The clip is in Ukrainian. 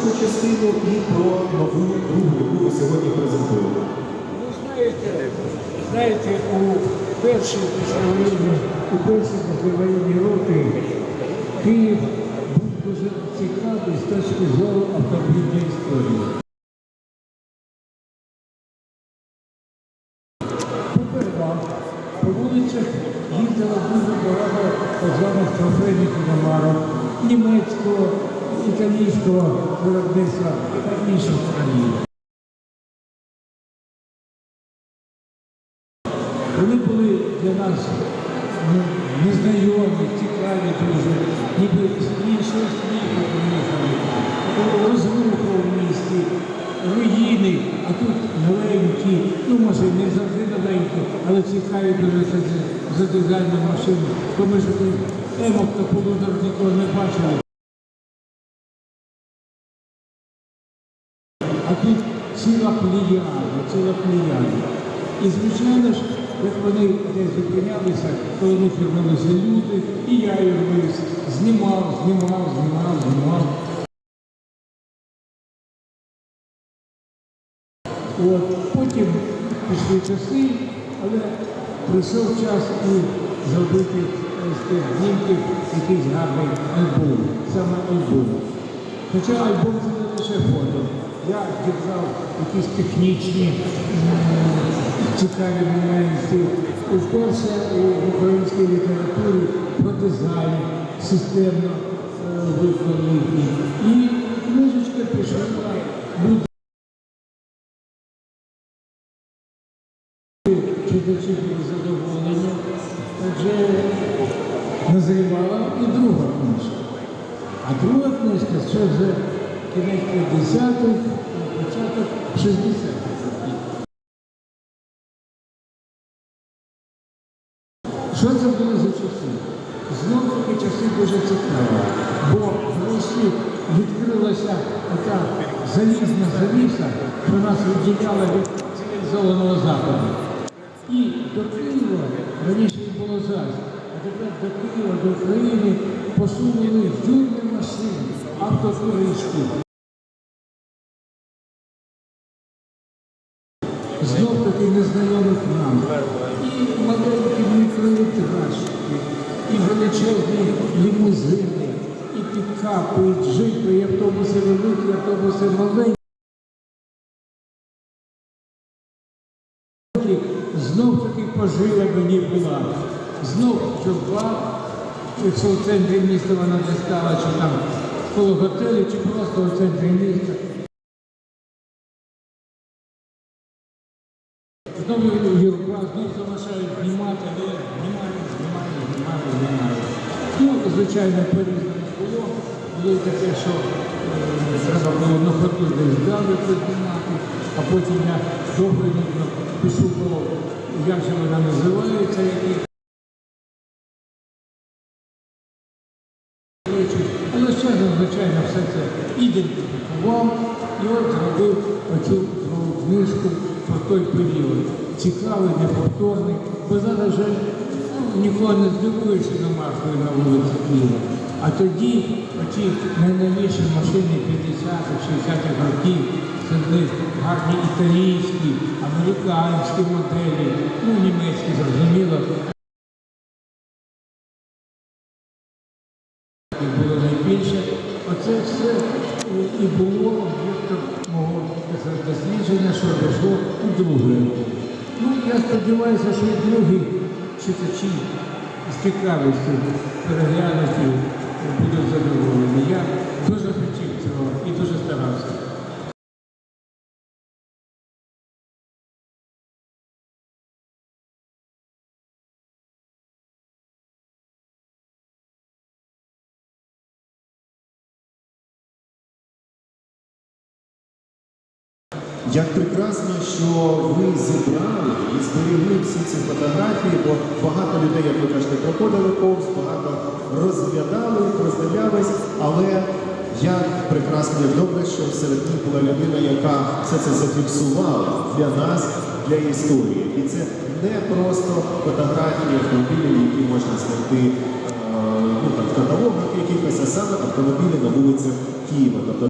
першу частину і про нову другу, яку ви сьогодні презентуєте. Ви знаєте, знаєте, у перші післявоєнні, у перші післявоєнні роки Київ був дуже цікавий з точки зору автомобільної історії. Поперва по вулицях їздило дуже багато так званих трофейних іномарок німецького, італійського виробництва та інших країн. Вони були для нас ну, незнайомі, цікаві дуже, ніби з іншого світу приїхали. Розруха в місті, руїни, а тут новенькі, ну може не завжди новенькі, але цікаві дуже за- за дизайном машини. Ми ж тут емок та полудар ніколи не бачили. А тут ціла плеяда, ціла плеяда. І звичайно ж, як вони десь зупинялися, коли них вернулися люди, і я їх знімав, знімав, знімав, знімав. От, потім пішли часи, але прийшов час і зробити з тих знімків якийсь гарний альбом, саме альбом. Хоча альбом це не лише фото. Я дібрав якісь технічні цікаві моменти. Вперше в українській літературі про дизайн системно е, виконаний. І книжечка пішла. Були задоволені. Отже, назрівала і друга книжка. А друга книжка це вже кінець 50-х, початок 60-х років. Що це були за часи? Знову таки часи дуже цікаві, бо в Росії відкрилася така залізна завіса, що нас відділяла від цивілізованого Заходу. І до Києва раніше не було зась, а тепер до Києва, до України посунули юрні машини, автотуристи. Знов таки незнайомих нам. І маленькі мікрометражки, і величезні лімузини, і пікапи, і джипи, і автобуси великі, і автобуси маленькі. Знов таки пожила мені була. Знов журба, якщо в центрі міста вона не стала, чи там коло готелю, чи просто в центрі міста. Знову юрба, знов залишають знімати, але знімають, знімають, знімають, знімають. Ну, звичайно, по-різному було. Було таке, що е, треба було на ходу десь далі познімати, а потім я добре пошукав, як же вона називається, звичайно, все це ідентифікував і от зробив оцю другу книжку про той період. Цікавий, неповторний, бо зараз вже ну, нікого не здивуєшся домашньою на вулиці Києва. А тоді оці найновіші машини 50-х, 60-х років, серед них гарні італійські, американські моделі, ну німецькі, зрозуміло. і було найбільше. Оце все е, і було об'єктом мого дослідження, що дійшло у друге. Ну, я сподіваюся, що і другі читачі з цікавістю переглянуть і будуть задоволені. Я дуже хотів цього і дуже старався. Як прекрасно, що ви зібрали і зберігли всі ці фотографії, бо багато людей, як ви кажете, проходили повз, багато розглядали, роздивлялись, але як прекрасно, як добре, що серед них була людина, яка все це зафіксувала для нас, для історії. І це не просто фотографії автомобілів, які можна знайти е, ну, там, в каталогах якихось, а саме автомобілі на вулицях Києва. Тобто